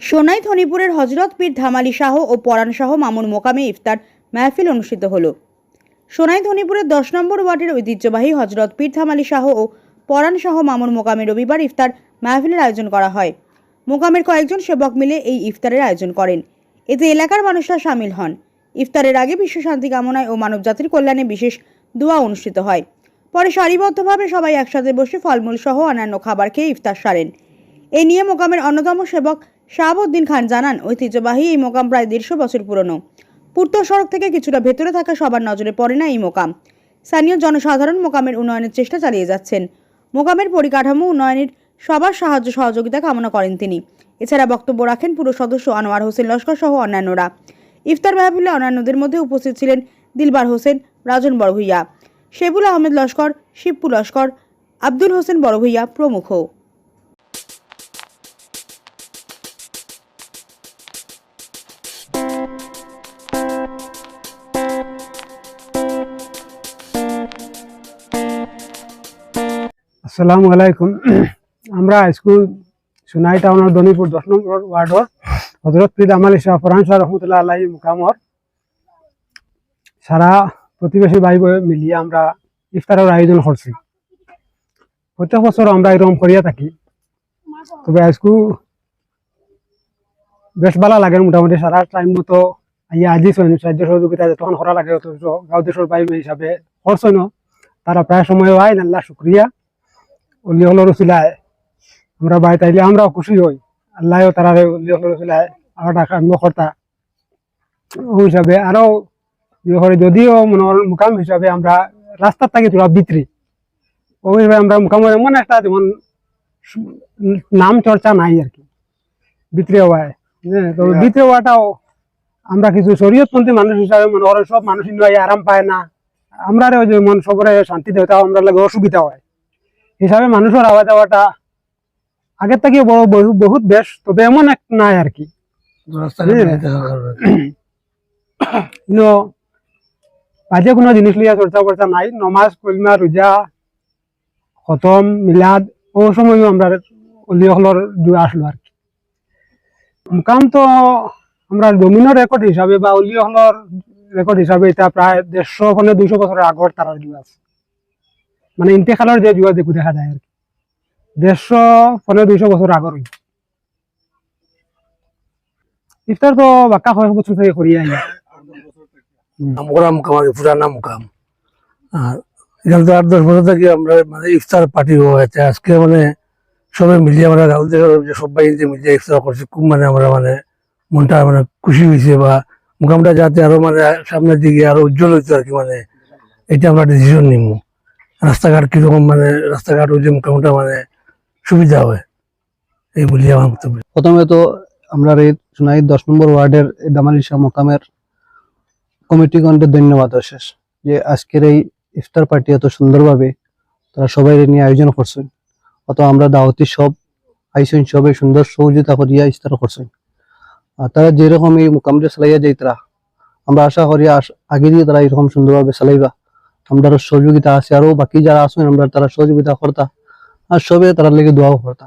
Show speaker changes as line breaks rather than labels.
সোনাই ধনীপুরের হজরত পীর ধামালি শাহ ও পরাণ শাহ মামুন মোকামে ইফতার মাহফিল অনুষ্ঠিত হল। সোনাই ধনীপুরের দশ নম্বর ওয়ার্ডের ঐতিহ্যবাহী হজরত পীর ধামালি শাহ ও পরাণ শাহ মামুন মোকামে রবিবার ইফতার মাহফিলের আয়োজন করা হয়। মোকামের কয়েকজন সেবক মিলে এই ইফতারের আয়োজন করেন। এতে এলাকার মানুষরা সামিল হন। ইফতারের আগে বিশ্ব শান্তি কামনায় ও মানবজাতির কল্যাণে বিশেষ দোয়া অনুষ্ঠিত হয়। পরে সারিবদ্ধভাবে সবাই একসাথে বসে ফলমূল সহ অন্যান্য খাবার খেয়ে ইফতার সারেন। এ নিয়ে মোকামের অন্যতম সেবক শাহাবুদ্দিন খান জানান, ঐতিহ্যবাহী এই মোকাম প্রায় দেড়শো বছর পুরনো। পূর্ত সড়ক থেকে কিছুটা ভেতরে থাকা সবার নজরে পড়ে না এই মোকাম। স্থানীয় জনসাধারণ মোকামের উন্নয়নের চেষ্টা চালিয়ে যাচ্ছেন। মোকামের পরিকাঠামো উন্নয়নের সবার সাহায্য সহযোগিতা কামনা করেন তিনি। এছাড়া বক্তব্য রাখেন পুরো সদস্য আনোয়ার হোসেন লস্কর সহ অন্যান্যরা। ইফতার মাহফিলে অন্যান্যদের মধ্যে উপস্থিত ছিলেন দিলবার হোসেন, রাজন বড়ভূইয়া, শেবুল আহমেদ লস্কর, শিবপু লস্কর, আব্দুল হোসেন বড়ভূইয়া প্রমুখ।
আসসালামু আলাইকুম। আমরা স্কুল সোনাই টাউনের দনিপুর দশ নম্বর ওয়ার্ডর হজরত পীর আমালি শাহ ফরহান শাহ রহমতুল্লাহ আল্লাহ মুকামর সারা প্রতিবেশী ভাই মিলিয়ে আমরা ইফতারের আয়োজন করছি। প্রত্যেক বছর আমরা এরকম করিয়া থাকি। তবে আজকু বেশ ভালো লাগে মোটামুটি। সারা টাইম মতো আইয়া আজি সাহায্য সহযোগিতা যতক্ষণ করা লাগে গাঁও দেশের ভাই হিসাবে খরচ হয় তারা প্রায় সময় হয় আল্লাহ শুক্রিয়া অলি হলো রসিলায় আমরা বাই তাইলে আমরাও খুশি হই আল্লাহ তারা অলি হলো রসিলায় আবার টাকা ও হিসাবে আরও ইয়ে যদিও মনে হয় মুকাম হিসাবে আমরা রাস্তার থাকি তোরা ওই হিসাবে আমরা মুকামের এমন একটা যেমন নাম চর্চা নাই আর কি। বিত্রে হওয়ায় হ্যাঁ তো বিত্রে হওয়াটাও আমরা কিছু শরীয়তপন্থী মানুষ হিসাবে মনে করেন সব মানুষ আরাম পায় না। আমরা ওই যে মন সবরে শান্তি দেয় তাও আমরা লাগে অসুবিধা হয়। হিসাবে মানুষের আওয়া যাওয়াটা আগের থেকে বড় বহুত বেশ তবে এমন এক নাই আর কি। বাজে কোনো জিনিস লিয়া চর্চা করতে নাই। নমাজ কলমা রোজা খতম মিলাদ ও সময়ও আমরা অলি হলর জুয়া আসলো আর কি। মুকাম তো আমরা ডোমিনো রেকর্ড হিসাবে বা অলি হলর রেকর্ড হিসাবে এটা প্রায় দেড়শো মানে দুইশো বছরের আগর তারা জুয়া আছে। মানে ইন্তেকালের যে জুয়া দেখু দেখা যায় আর কি দেড়শো পনেরো দুইশো বছর আগর। ইফতার তো বাক্কা কয়েক বছর থেকে করিয়ে আই
আমরা মুকাম পুরানা মুকাম। আর এখানে তো আট দশ বছর থেকে আমরা মানে ইফতার পার্টি হয়েছে আজকে মানে সবাই মিলিয়ে আমরা যে সবাই যে মিলিয়ে ইফতার করছি, খুব মানে আমরা মানে মনটা মানে খুশি হয়েছে বা মুকামটা যাতে আরও মানে সামনের দিকে আরও উজ্জ্বল হইতো আর কি মানে এটা আমরা ডিসিশন নিব রাস্তাঘাট কীরকম মানে রাস্তাঘাট ওই যে মুকামটা মানে সুবিধা হয় এই বলি আমার বক্তব্য।
প্রথমে তো আমরা এই সোনাই দশ নম্বর ওয়ার্ডের দামালি শাহ মোকামের কমিটিগণকে ধন্যবাদ অশেষ, যে আজকের এই ইফতার পার্টি এত সুন্দরভাবে তারা সবাই নিয়ে আয়োজন করছেন। অত আমরা দাওয়াতি সব আইসেন, সবে সুন্দর সহযোগিতা করিয়া ইস্তার করছেন আর তারা যেরকম এই মোকামটা চালাইয়া যাই তারা। আমরা আশা করি আগে দিয়ে তারা এরকম সুন্দরভাবে চালাইবা। আমরা সহযোগিতা আছে, আরও বাকি যারা আছেন, আমরা তারা সহযোগিতা করতা। আর সবে তারা লেগে দোয়াও করতা।